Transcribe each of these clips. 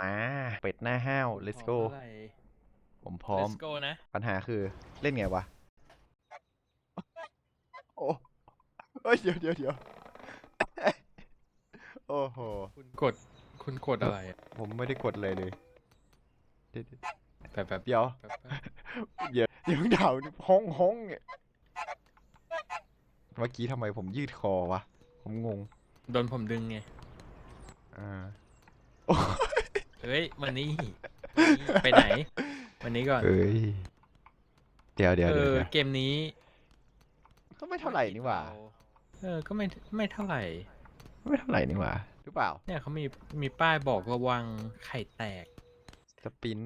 มา เป็ดหน้าห้าว let's go เท่าไหร่ผมพร้อม let's go นะ ปัญหาคือเล่นไงวะ โอ้เอ้ยเดี๋ยวเดี๋ยวเดี๋ยวโอ้โห คุณกด คุณกดอะไรอะผมไม่ได้กดเลยเลยเดี๋ยวแบบแบบเดี๋ยวแบบแบบเดี๋ยวเดี๋ยวด่าวนี่ห้องห้องเนี่ยเมื่อกี้ทำไมผมยืดคอวะ ผมงง โดนผมดึงไง อ่า เอ้ยวันนี้วันนี้ไปไหน วันนี้ก่อนเอ้ย เดี๋ยวเดี๋ยวเอเดี๋ยวอเดี๋ยวเกมนี้ ก็ไม่เท่าไหร่นี่หว่าเออก็ไม่ไม่เท่าไหร่ ไม่เท่าไหร่นี่หว่าหรือเปล่าเนี่ยเขามีมีป้ายบอกระวังไข่แตกสปิน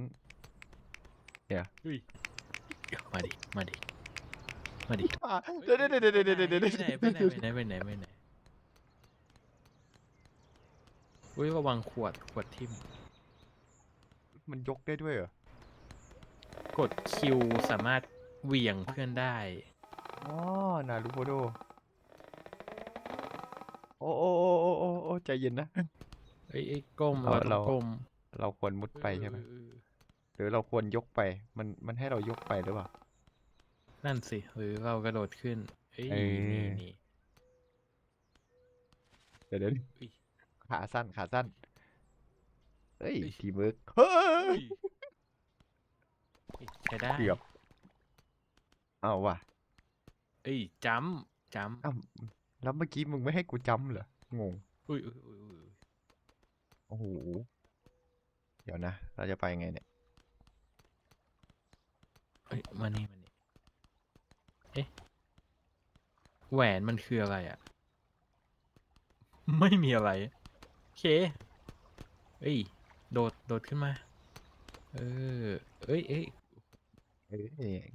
อุ้ยมาดิมาดิมาดิเดี๋ยวเดี๋ยวเดี๋ยวเดี๋ยวเดี๋ยวเดี๋ยวเดี๋ยวไปไหนไปไหนไปไหนไปไหนไปไหนอุ้ยระวังขวดขวดทิ่ม มันยกได้ด้วยเหรอ กดคิวสามารถเหวี่ยงเพื่อนได้ อ๋อ นารูโพโด โอ้โอ้โอ้โอ้โอ้โอ้ใจเย็นนะ เอ้ยเอ้ยก้มเอาเราต้อเรางก้มเราควรมุดไปใช่ไหมเออเออเออหรือเราควรยกไป มันมันให้เรายกไปหรือเปล่า นั่นสิ หรือเรากระโดดขึ้น เอ้ยเออนี่นี่ เดี๋ยวเดี๋ยวอุ้ยขาสั้นขาสั้น เฮ้ยเฮ้ยทีมเวิร์กเฮ้ ยใช้ได้เกือบเอาว่ะเอ้ยจัมป์จัมป์อ้าวแล้วเมื่อกี้มึงไม่ให้กูจำเหรองงอุ้ยอุ้ยอุ้ยอุ้ยโอ้โหเดี๋ยวนะ เราจะไปไงเนี่ยเอ้ยมานี่มานี่เอ๊ะแหวนมันคืออะไรอะ ไม่มีอะไรโอเคเอ้ย โดด โดดขึ้นมา เออ เอ้ยเอ้ย เอ้ย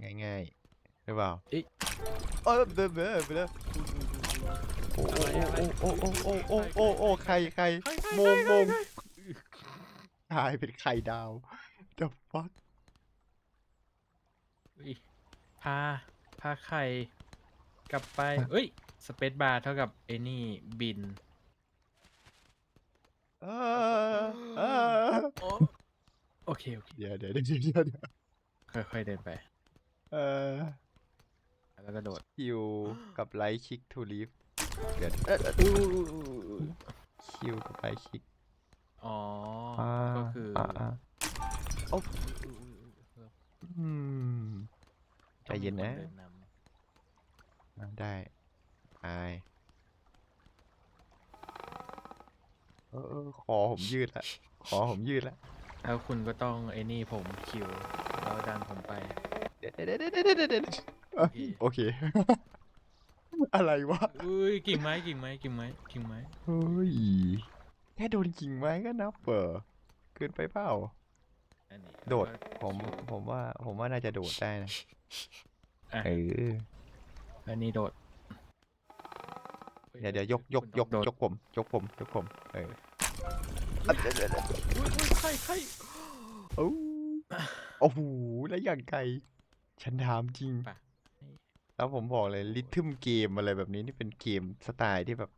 ง่ายง่ายๆหรือเปล่าเอ้ย เออเบอเบอไปแล้วโอ้โอ้โอ้โอ้โอ้โอ้โอ้โอ้โอ้ใครใครมงมงตายเป็นไข่ดาว the fuck เอ้ยพา พาไข่ กลับไป เอ้ย สเปซบาร์เท่ากับไอ้นี่บิน เออเออ โอ เคโอเคเดี๋ยวเดี๋ยวเดี๋ยวเดี๋ยวเดี๋ยวค่อยๆเดินไป เออแล้วก็โดดคิวกับไลท์คิกทูลีฟเดี๋ยวเออเอออู้คิวกับไลท์คิกอ๋ออ่าก็คืออ่าอ่าโอ้อุ๊ยอุ๊ยอุ๊ยอุ๊ยอืมใจเย็นนะต้องมีคดิำอ่าได้ไปเออเออคอผมยืดละคอผมยืดละ แล้วคุณก็ต้องไอ้นี่ผมคิวแล้วดันผมไปเดี๋ยวเดี๋ยวเดี๋ยวเดี๋ยวเดี๋ยวเดี๋ยวเอ้ยโอเค อะไรวะอุ้ยกิ่งไม้กิ่งไม้กิ่งไม้กิ่งไม้เฮ้ยแค่โดนกิ่งไม้ก็นับเปอเกินไปเปล่าอันนี้โดดแล้วก็ผมคิวผมว่า ผมว่าน่าจะโดดได้นะอะเอออันนี้โดดฮ้เดี๋ยวเดี๋ยวยกยกคุณยต้อกงโดดยกผมยกผมยกผมเอออะ เดี๋ยวเดี๋ยวเดี๋ยวอุ้ยอุ้ยไข่ไข่โอ้โอ้โหแล้วอย่างไกลฉันถามจริงปะแล้วผมบอกเลยลิทึมเกมอะไรแบบนี้นี่เป็นเกมสไตล์ที่แบบ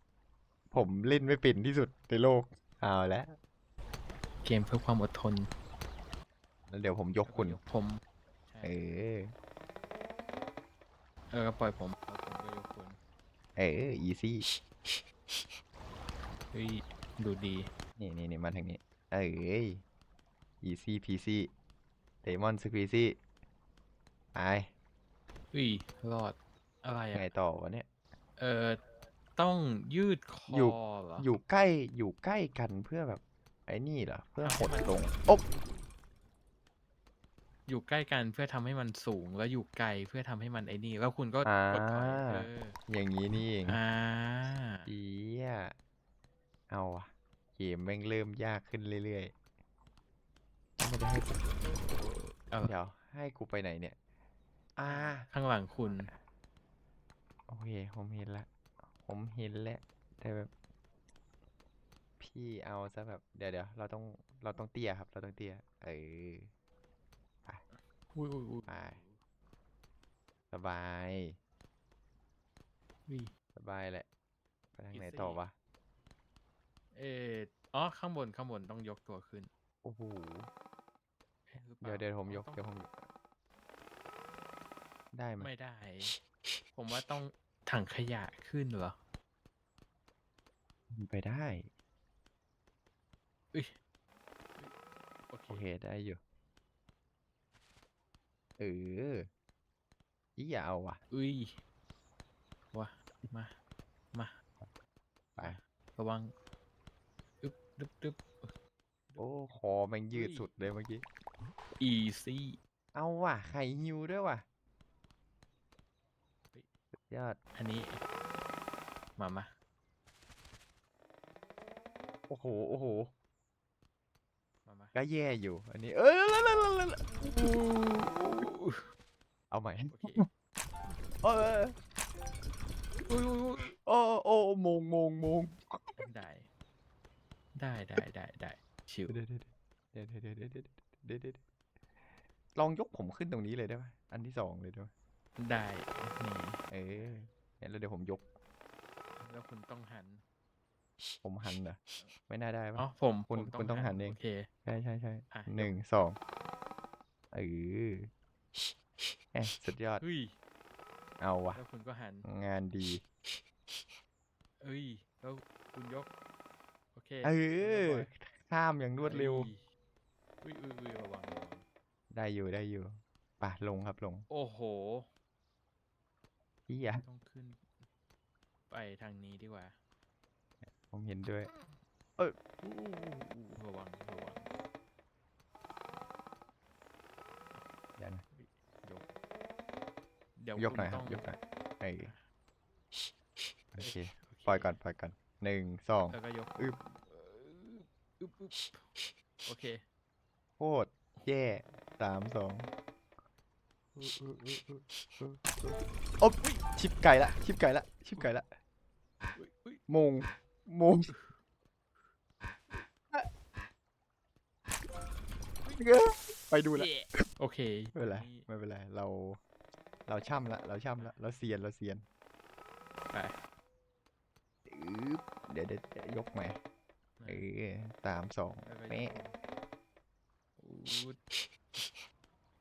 ผมเล่นไม่เป็นที่สุดในโลก เอาแล้วเกมเพื่อความอดทนแล้วเดี๋ยวผมยกคุณแล้วก็ผมใช่เออ เออก็ปล่อยผมแล้วผมก็ยกคุณเออ อีซี่ เฮ้ยดูดี นี่นี่นี่มาทางนี้ เอ้ยอีซี่พีซี่เดมอนสควีซี่ไปอุ้ยรอดอะไรไงอะต่อวะเนี่ย เออต้องยืดคอยู่อเหรออยู่ใกล้อยู่ใกล้กันเพื่อแบบ ไอ้นี่เหรอเพื่อเอาหให้ดมันลงโอ๊บอยู่ใกล้กันเพื่อทำให้มันสูงแล้วอยู่ไกลเพื่อทำให้มันไอ้นี่ แล้วคุณก็อ่ากดถอยเอออย่างนี้นี่เองอ่าเอียเอาอะเก มแม่งเริ่มยากขึ้นเรื่อยๆไม่ได้ให้กูเอาเดี๋ยวให้กูไปไหนเนี่ย อ่า ข้างหลังคุณ โอเค ผมเห็นละ ผมเห็นแล้วแต่แบบ พี่เอาซะแบบ เดี๋ยวเดี๋ยวเราต้อง เราต้องเตี้ยครับ เราต้องเตี้ย เอออุ้ยอุ้ยอุ้ยไป สบาย อุ้ย สบายแหละ ไปทางไหน Easy ต่อวะ เอออ๋อข้างบนข้างบนต้องยกตัวขึ้นโอ้โหเอ๊ะหรือปเดี๋ยวล่าเดี๋ยวผมยกต้องเดี๋ยวผมยกได้ไหมไม่ได้ ผมว่าต้องถังขยะขึ้นเหรอมันไปได้ อุ้ยโอเคโอเคได้อยู่ เอออีอย่าเอาว่ะ อุ้ยว่ะมามา ไประวังอึ๊บ ดึ๊บดึ๊บโอ้คอแม่งยืดอุ้ยสุดเลยเมื่อกี้ อีซี่เอาว่ะไข่ฮิวด้วยว่ะเฮ้ยสุดยอด อันนี้ มามาโอ้โห โอ้โห มามาก็แย่อยู่ อันนี้ เออแล้วแล้วแล้วแล้วแล้วเอาใหม่โอเคเอออุ้ยอุ้ยอุ้ยโอ้โอ้โมงโมงโมง ได้ได้ได้ได้ชิวเดี๋ยวเดี๋ยวเดี๋ยวเดี๋ยวเดี๋เดี๋เดี๋ลองยกผมขึ้นตรงนี้เลยได้ไหมอันที่สองเลยได้ไหมได้เออแล้วเดี๋ยวผมยก แล้วคุณต้องหัน ผมหันเหรอไม่น่าได้ป่ะอ๋อผมคุณคุณต้องหันเองใช่ใช่ใช่หนึ่งสองเออสุดยอดเอาวะแล้วคุณก็หันงานดี เอ้ยแล้วคุณยก โอเคเอแล้วอก็ปล่ยข้ามอย่างรวดเร็วอุ้ยอุ้ยอุ้ยระวังระวังได้อยู่ได้อยู่ป่ะลงครับลง โอ้โหพี่อะต้องขึ้น ไปทางนี้ดีกว่า ผมเห็นด้วยอู้อู้ระวังระวังเดี๋ยวนะยกเดี๋ยวยกหน่อยคต้รัอบงยกหน่อยเออโอเคโอเคปล่อยก่อนปล่อยก่อน หนึ่งสองแล้วก็ยกอึบเอออึบอึบโอเคโคตรแย่สามสองโอ๊บชิบไก่ละ ชิบไก่ละ ชิบไก่ละอุ้ยอุ้ยมงมงไปดูละเย่โอเคไม่เป็นไรนี่ไม่เป็นไรเรา เราช่ำละ เราช่ำละ เราเซียน เราเซียน ไป อึ๊บ เดี๋ยวเดี๋ยวเดี๋ยวยกใหม่เออสามสองแล้วก็ยเป๊ะกอูด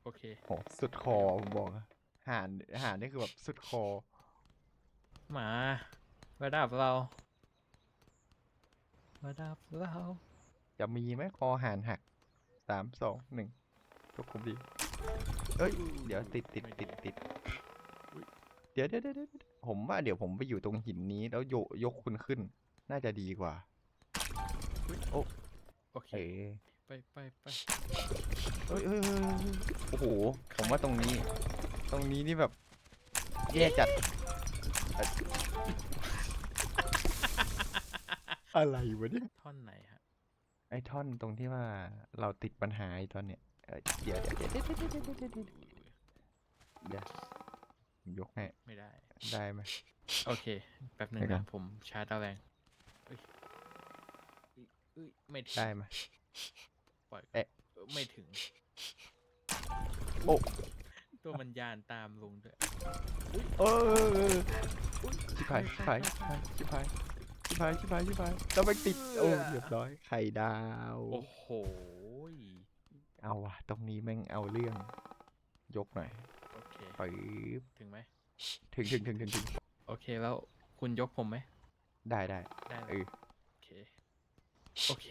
โอเคโหสุดคอผมบอกอะห่านห่านนี่คือแบบสุดคอมาระดับเราระดับเราจะมีไหมคอห่านหักสามสองหนึ่งยกผมดีเอ้ย เดี๋ยวติดติดไม่ติดดีติดอุ๊ยเดี๋ยวเดี๋ยวเดี๋ยวเดี๋ยวผมว่าเดี๋ยวผมไปอยู่ตรงหินนี้แล้วโยยกคุณขึ้น น่าจะดีกว่าโอเค เอ๋ไปไปไปเอ้ยเอ้ยเอ้ยเอ้ยโอ้โห ผมว่าตรงนี้ ตรงนี้นี่แบบแย่จัดเอ่ออะไรวะเนี่ย ท่อนไหนฮะ ไอ้ท่อนตรงที่ว่าเราติดปัญหาไอ้ตอนเนี้ยเอ่อเดี๋ยวเดี๋ยวเดี๋ยวเดี๋ยวเดี๋ยวเดี๋ยวเดี๋ยวเดี๋ยวเดี๋ยวเดี๋ยวผมยกให้ไม่ได้ ได้ไหม โอเค แป๊บหนึ่งเดี๋ยวก่อนะ น ผมชาร์จตะแรง เอ้ยเอ้ยเอ้ยไม่ถึงได้ไหมปล่อยเอ๊ะ เอ้ยไม่ถึง โอ้ตัวมันยานตามลงด้วยเออเออเออชิบหายชิบหายชิบหายชิบหายชิบหายชิบหายแล้วไปติดโอ้เรียบร้อยไข่ดาว โอ้โหยเอาว่ะตรงนี้แม่งเอาเรื่อง ยกหน่อยโอเคปึ๊บถึงไหม ถึงถึงถึงถึงถึงโอเคแล้วคุณยกผมไหม ได้ได้ได้เออโอเค โอเค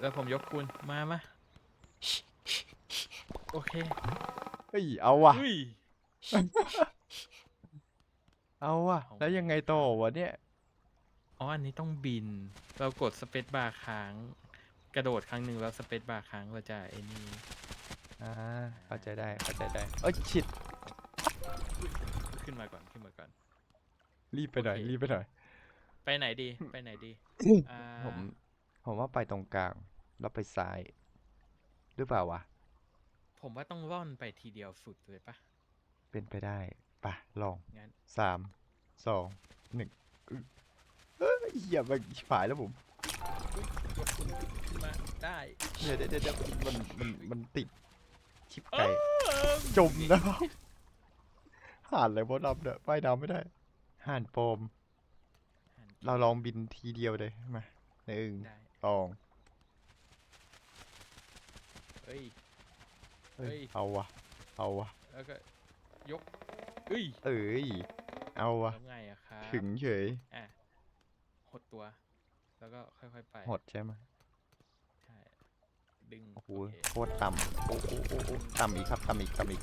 แล้วผมยกคุณมามาโอเคเฮ้ยเอาว่ะ อุ้ยเอาว่ะเอาแล้วยังไงต่อวะเนี่ย อ๋ออันนี้ต้องบิน เรากดสเปซบาร์ค้าง กระโดดครั้งหนึ่งแล้วสเปซบาร์ค้างเราจะไอ้นี่อ่าเข้าใจได้เข้าใจได้เอ้ยชิดขึ้นมาก่อนขึ้นมาก่อน รีบไปหน่อยโอเครีบไปหน่อย ไปไหนดี ไปไหนดีอ่าผม ผมว่าไปตรงกลาง แล้วไปซ้าย หรือเปล่าวะ ผมว่าต้องร่อนไปทีเดียวสุดเลยปะเป็นไปได้ปะลองงั้นสามสองหนึ่งอึ๊ะเอ้ยอย่าไปผายแล้วผมยกคุณขึ้นมาได้เดี๋ยวเดี๋ยวเดี๋ยวมันมันมันติดชิบเอไก่อจมนะห่านเลยบอดำเนี่ยว่ายน้ำไม่ได้ห่านโปม เราลองบินทีเดียวเลยมาหนึ่งได้สองอ้ย เฮ้ย เฮ้ย เอาวะเอาวะแล้วก็ยกเอ้ยเอ้ย เอาวะแล้วไงอะครับถึงเฉยอะหดตัว แล้วก็ค่อยๆไปหดใช่ไหมใช่ดึงโอ้โหโอเคโคตรต่ำโอ้โหโอ้โหต่ำอีกครับต่ำอีกต่ำอีก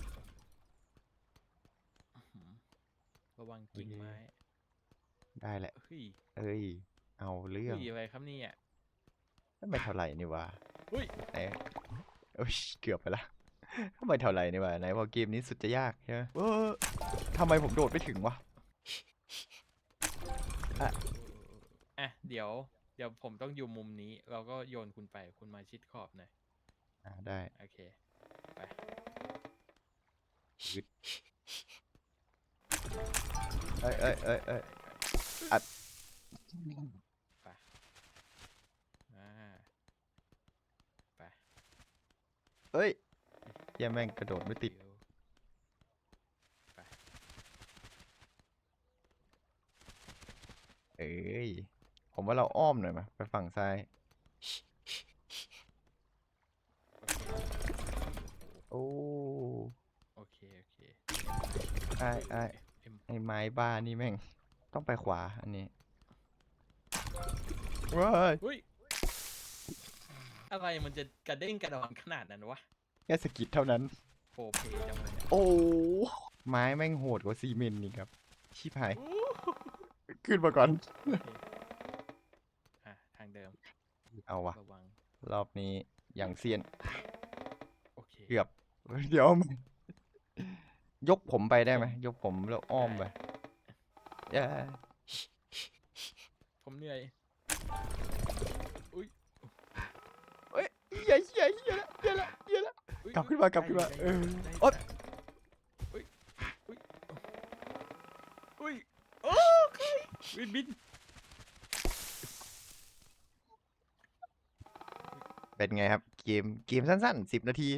อื้อหือระวังกิ่งโอเค ไม้ ได้แหละ เฮ้ยเอ้ย เอาเรื่อง เฮ้ยอะไรครับเนี่ยไม่เท่าไหร่นี่วะเฮ้ยไหนโอ้ย เกือบไปละไม่เท่าไหร่นี่วะไหนบอกเกมนี้สุดจะยากใช่ไหมเออทำไมผมโดดไม่ถึงวะอะเดี๋ยว เดี๋ยวผมต้องอยู่มุมนี้ เราก็โยนคุณไป คุณมาชิดขอบหน่อย อ่าได้ โอเค ไปเอ้ยเอ้ยเอ้ยเอ้ย อัดไปอ่าไปเอ้ยเหี้ยังแม่งกระโดดไม่ติดเยวเอ้ย ผมว่าเราอ้อมหน่อยไหมไปฝั่งซ้าย โอ้โอเค โอเค ไอ้ไอ้เอ็มไอ้ไม้บ้านี่แม่ง ต้องไปขวาอันนี้ว้ายเฮ้ยอะไรมันจะกระเด้งกระดอนขนาดนั้นวะแค่สะกิดเท่านั้นโฟเพจังเลยเนี่ยโอ้ไม้แม่งโหดกว่าซีเมนต์นี่ครับ ชิบหาย ขึ้นมาก่อนโอเคอะทางเดิมเอาวะระวังรอบนี้อย่างเซียน โอเคเกือบ เดี๋ยวมันยกผมไปได้ไหมยกผมแล้วอ้อมไป เย้ผมเหนื่อย อุ้ยเฮ้ยเหี้ยเหี้ยเหี้ยละเหี้ยละเหี้ยละอุ๊ยกลับอุ๊ยขึ้นมากลับขึ้นมาได้เออได้โอ๊ยได้อุ้ยอุ้ยอุ้ยโอ้ใครบินบินเป็นไงครับ เกมเกมสั้นๆสิบนาที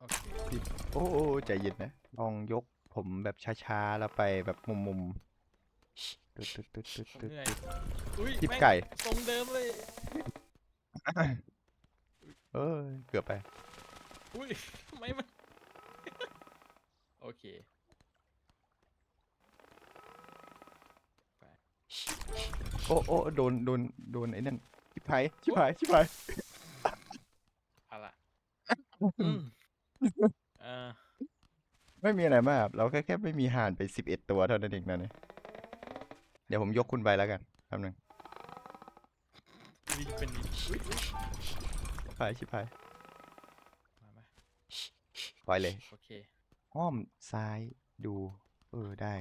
โอเค โอ้โอ้ใจเย็นนะ ลองยกผมแบบช้าๆ แล้วไปแบบมุมๆ ตึ๊ดตึ๊ดตึ๊ดตึ๊ดผมตึ๊ดเหนื่อยตึ๊ดอุ้ยจิบแม่งไก่ทรงเดิมเลย เออเกือบไป อุ้ยทำไมมัน โอเคไปโอ้โอ้โดนโดนโดนไอ้นั่นชิบหายชิบหายชิบหาย เอาละอืมเอ่อไม่มีอะไรมากครับเราแค่แค่ไม่มีห่านไปสิบเอ็ดตัวเท่านั้นเองนะเนี่ย เดี๋ยวผมยกคุณไปแล้วกันแป๊บนึงนี่เป็นอุ้ยอุ้ยชิบหายชิบหายมามาปล่อยเลย โอเคอ้อมซ้ายดู เออได้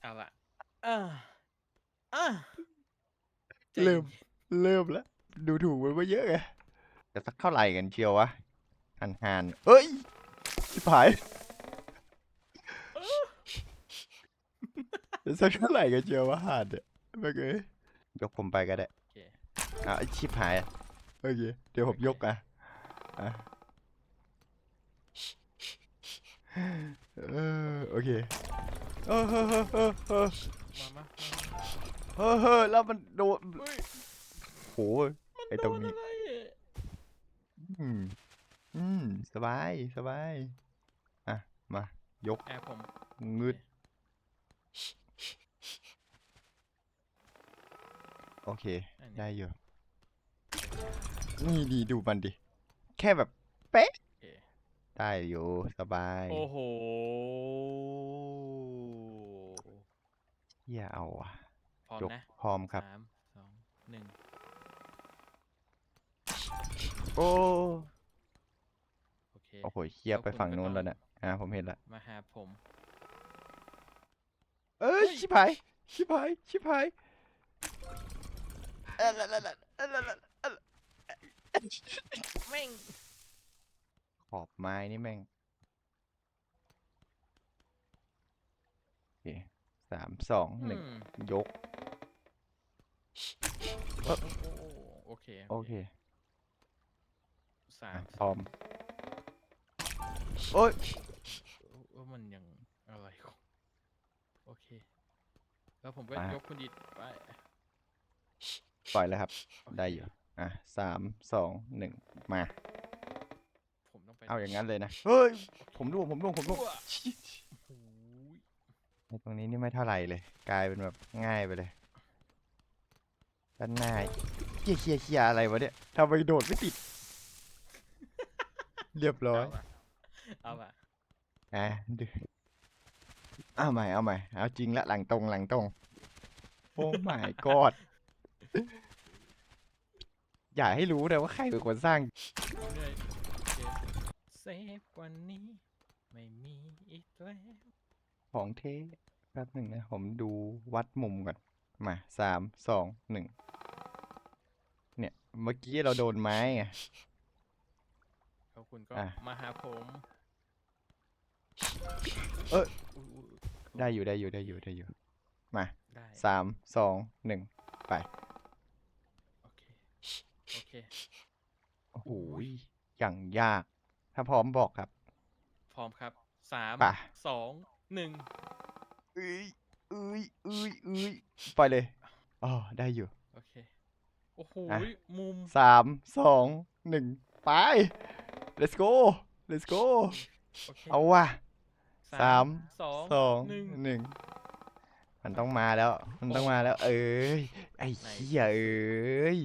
เอาละอ่าอ่าใจเริ่มย็นเริ่มแล้ว ดูถูกมันมาเยอะไงจะสักเท่าไหร่กันเชียววะหันหันเอ้ยชิบหายจะ สักเท่าไหร่กันเชียววะหันเนี่ยไม่เคยยกผมไปก็ได้โอเค อะไอ้ชิบหายอะโอเคเดี๋ยวผมยกอะอะเออโอเคเออเออเออเออเออมามาเออเออแล้วมันโดนเฮ้ยโหไอ้ตรงนี้ โดนอะไรอะอืม อืม สบาย สบาย อะ มา ยก แอร์ผมงึด โอเค อันนี้ ได้อยู่ นี่ดีดูมันดิ แค่แบบโอเค ได้อยู่สบายโอ้โหเฮียเอาอะพร้อมยกนะพร้อมครับ สามสองหนึ่งโอ้โอเค โอ้โหเฮียแล้วไปคุณฝั่งก็นู้นต้องแล้วเนี่ยอะผมเห็นละ มาหาผมเเอ้ยชิบหายชิบหายชิบหายแม่งขอบไม้นี่แม่งโอเคสามสองหนึ่งยก โอเคโอเคสามพร้อม โอ้ย แล้วผมก็มายยกคุณดิดไปปล่อยแล้วครับโอเคได้อยู่ อะสามสองหนึ่งมา ผมต้องไปเอาอย่างนั้นเลยนะ เฮ้ย ผมร่วงผมร่วงผมร่วงโอ้ยไอ้ตรงนี้นี่ไม่เท่าไหร่เลย กลายเป็นแบบง่ายไปเลย ด้านหน้าเคียเคียเคียอะไรวะเนี่ยทำไมโดดไม่ติด เรียบร้อย เอาอะเอาอะอะดู เอาใหม่เอาใหม่เอาจริงละหลังตรงหลังตรง โอ้ my god อย่าให้รู้นะว่าใครเป็นคนสร้างเหนื่อยเซฟกว่านี้ ไม่มีอีกแล้ว ของเทแป๊บหนึ่งนะ ผมดูวัดมุมก่อน มาสามสองหนึ่งเนี่ย เมื่อกี้เราโดนไม้ไง แล้วคุณก็อะ มาหาผม เอ้ย อุ๊ยอุ๊ย ได้อยู่ได้อยู่ได้อยู่ได้อยู่ มาได้สามสองหนึ่งไป โอเคโอเค โอ้โหอุ้ยอย่างยาก ถ้าพร้อมบอกครับ พร้อมครับสามป่ะ สองหนึ่งเอ้ยเอ้ยเอ้ยเอ้ยปล่อยเลยอ๋อได้อยู่ โอเค โอ้โหอะ มุมสามสองหนึ่งไป let's go let's go โอเคเอาว่ะ สามสองสองหนึ่งหนึ่งมันต้องมาแล้ว มันต้องมาแล้ว เอ้ยไอ้ไหนเหี้ยเอ้ย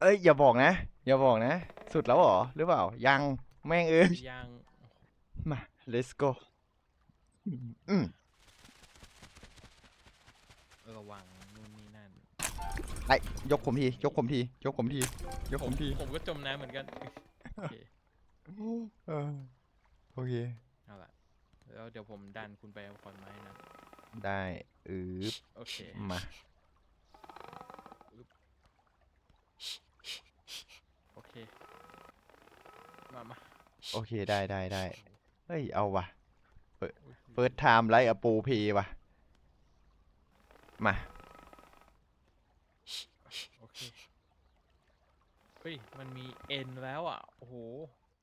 เอ้ยอย่าบอกนะ อย่าบอกนะ สุดแล้วเหรอหรือเปล่า ยังแม่งเอ้ยยังมา let's go อืมระวังนู่นนี่นั่นไอ้ยกผมทียกผมทียกผมทียกผมทีผมก็จมน้ำเหมือนกันโอเค แล้วเดี๋ยวผมดันคุณไปเอาขอนไม้นะได้อืบโอเคมาโอเค มามาโอเคได้ได้ได้เฮ้ย เอาว่ะอุ๊ยเฟิร์สไทม์ไลท์อปูพีว่ะ มา โอเค เฮ้ย มันมีเอ็นแล้วอะ โอ้โห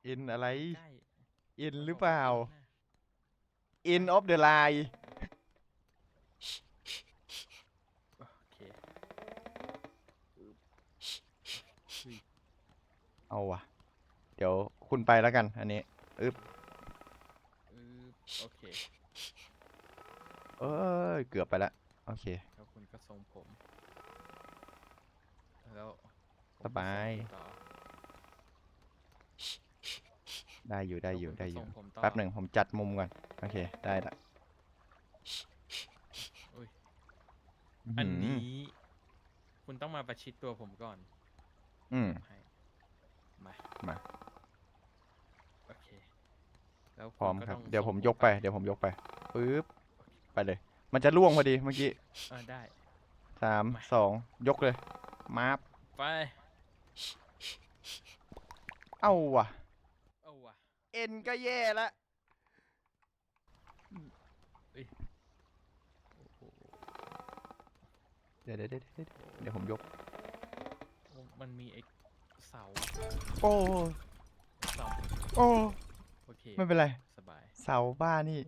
อินอะไรได้อินมันหรือบอกเปล่า ว่า N น่ะอินออฟเดอะไลน์โอเคปึ๊บเฮ้ยเอาว่ะเดี๋ยวคุณไปแล้วกัน อันนี้อึบอึ๊บโอเคเอ้ยเกือบไปละโอเค แล้วคุณก็ทรงผม แล้วผมสบายก็ทรงต่อได้อยู่ได้อยู่แล้วคุณก็ได้อยู่ ทรงผมต่แป๊บหนึ่งผมจัดมุมก่อน โอเค ได้ละอุ๊ยอื้ออันหืนี้ คุณต้องมาประชิดตัวผมก่อนอืม ให้มามา โอเค แล้วพร้อมณก็ครับ ต้องเดี๋ยวส่งผมยกไป เดี๋ยวผมยกไปปึ๊บ ไปเลย มันจะล่วงพอดีเมื่อกี้อ่าได้ สาม มา สอง ยกเลย มาบไปเอ้าว่ะ เอาว่ะ เอ็นก็แย่ละ โอ้โหเดี๋ยวเดี๋ยวเดี๋ยวเดี๋ยวเดี๋ยวผมยก โอ้มันมีไอ้เสาโอ้เสาโอ้โอเคไม่เป็นไร สบาย เสาบ้านนี่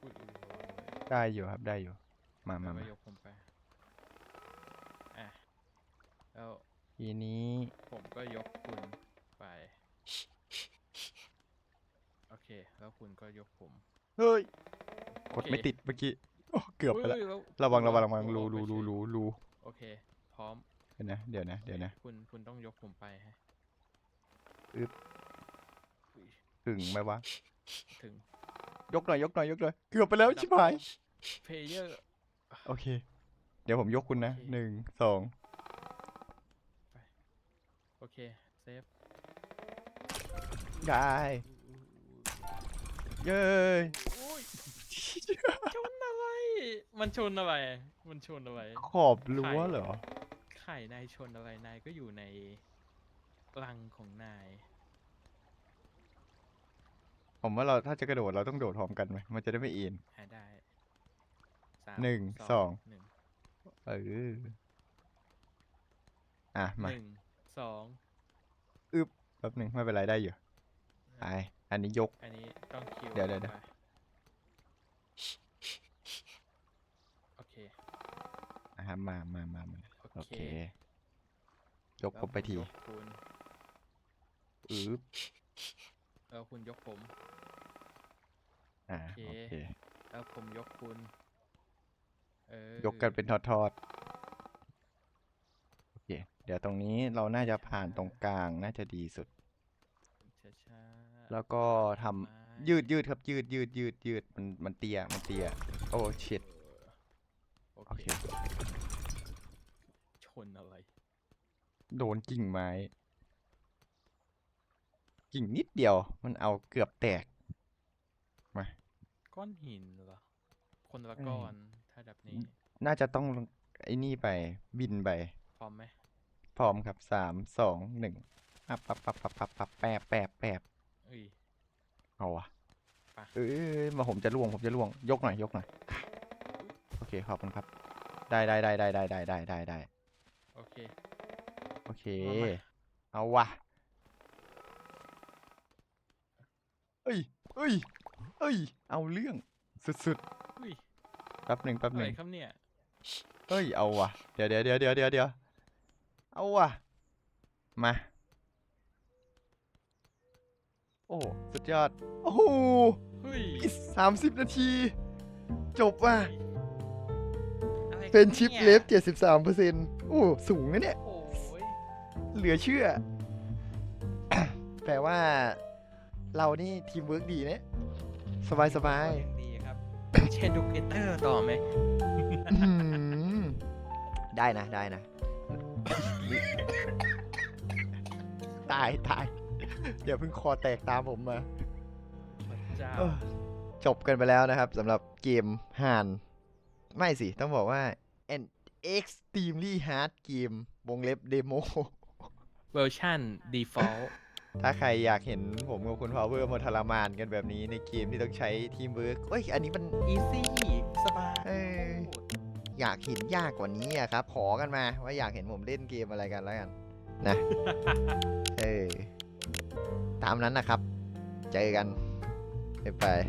อุ้ยอุ้ยระวังเลยได้อยู่ครับได้อยู่ มาแล้มาวก็มายกผมไปอะแล้ว ทีนี้ ผมก็ยกคุณไป โอเค แล้วคุณก็ยกผม เฮ้ยกโอดเคไม่ติดเมื่อกี้โอ้เกือบไปแล้วยยระวังผมระวังอระวังผมรูออกรูไปรูเฉยรูรูโอเค พร้อม เดี๋ยวนะ เดี๋ยวนะ เดี๋ยวนะ คุณ คุณต้องยกผมไปฮะอึ๊บอุ๊ยถึงไหมวะ ถึง ยกหน่อย ยกหน่อย ยกหน่อย เกือบไปแล้ว ชิบหาย เพลเยอร์ โอเค เดี๋ยวผมยกคุณนะโอเคหนึ่งสองโอ เค เซฟ ได้ เย้ยอุ้ยชนอะไร มันชนอะไร มันชนอะไร ขอบรั้วไข่เหรอ ไข่นายชนอะไร นายก็อยู่ในรังของนาย ผมว่าเราถ้าจะกระโดดเราต้องโดดพร้อมกันไหม มันจะได้ไม่เอ็นหาได้สามหนึ่งสองหนึ่งเอออะ มาหนึ่งสอง อึบแป๊บหนึ่งไม่เป็นไรได้อยู่ไออันนี้ยก อันนี้ต้องคิวเดี๋ยวเดี๋ยวเดี๋ยว โอเค นะครับมามามาโอเค ยกผมไปทีแล้คุณอึบแล้วคุณยกผม อ่าโอเค แล้วผมยกคุณยกกันเป็นทอด เค เดี๋ยวตรงนี้เราน่าจะผ่านตรงกลางน่าจะดีสุด ช้าๆแล้วก็ทำไม้ยืดยืดครับยืดยืดยืดยืดมันมันเตียมันเตียโอ้ชิดโอโอเค เค ชนอะไร โดนกิ่งไม้ กิ่งนิดเดียว มันเอาเกือบแตกมาก้อนหินเหรอ คนละเอ้ย ก้อน ถ้าแบบนี้ น่าจะต้องไอ้นี่ไปบินไปพ ร้อมไหมพร้อมครับสามสองหนึ่งปับปับปับปับปับปับแปบแปบแปบเอ้ย เอาวะไป เอ้ยมาผมจะล่วงผมจะล่วงยกหน่อยยกหน่อยโอเคขอบคุณครับ ได้ได้ได้ได้ได้ได้ได้ได้ได้โอเค โอเคมามา เอาวะเอ้ยเอ้ยเอ้ย เอาเรื่องสุดอุ้ยๆแป๊บหนึ่งแป๊บอะหไรนึ่ง ครับเนี่ย เอ้ยเอาวะเดี๋ยวเดี๋ยวเดี๋ยวเดี๋ยวเดี๋ยวเดี๋ยว เอาวะมา โอ้สุดยอด โอ้โหเฮ้ยสามสิบนาที จบว่ะ อะไรครับเป็นชิปยเลฟเจ็ดสิบสามเปอร์เซ็นต์โอ้สูงนะเนี่ย โอ้ยเหลือเชื่อ แปลว่า เรานี่ทีมเวิร์กดีนะ สบายสบายก็ยังดีครับเชนดูเกเตอร์ต่อไหมๆอื้อหือได้นะ ได้นะ ตายตายอย่าเพิ่งคอแตกตามผมมาพระเจ้าเออจบกันไปแล้วนะครับสำหรับเกมห่าน ไม่สิ ต้องบอกว่า an extremely hard game วงเล็บเดโมเวอร์ชัน default ถ้าใครอยากเห็นผมกับคุณพาวเวอร์มาทรมานกันแบบนี้ในเกมที่ต้องใช้ทีมเวิร์กเอ้ย อันนี้มัน easy สบายเอออยากเห็นยากกว่านี้อะครับ ขอกันมาว่าอยากเห็นผมเล่นเกมอะไรกันแล้วกันนะเออตามนั้นนะครับ เจอกันบ๊ายบาย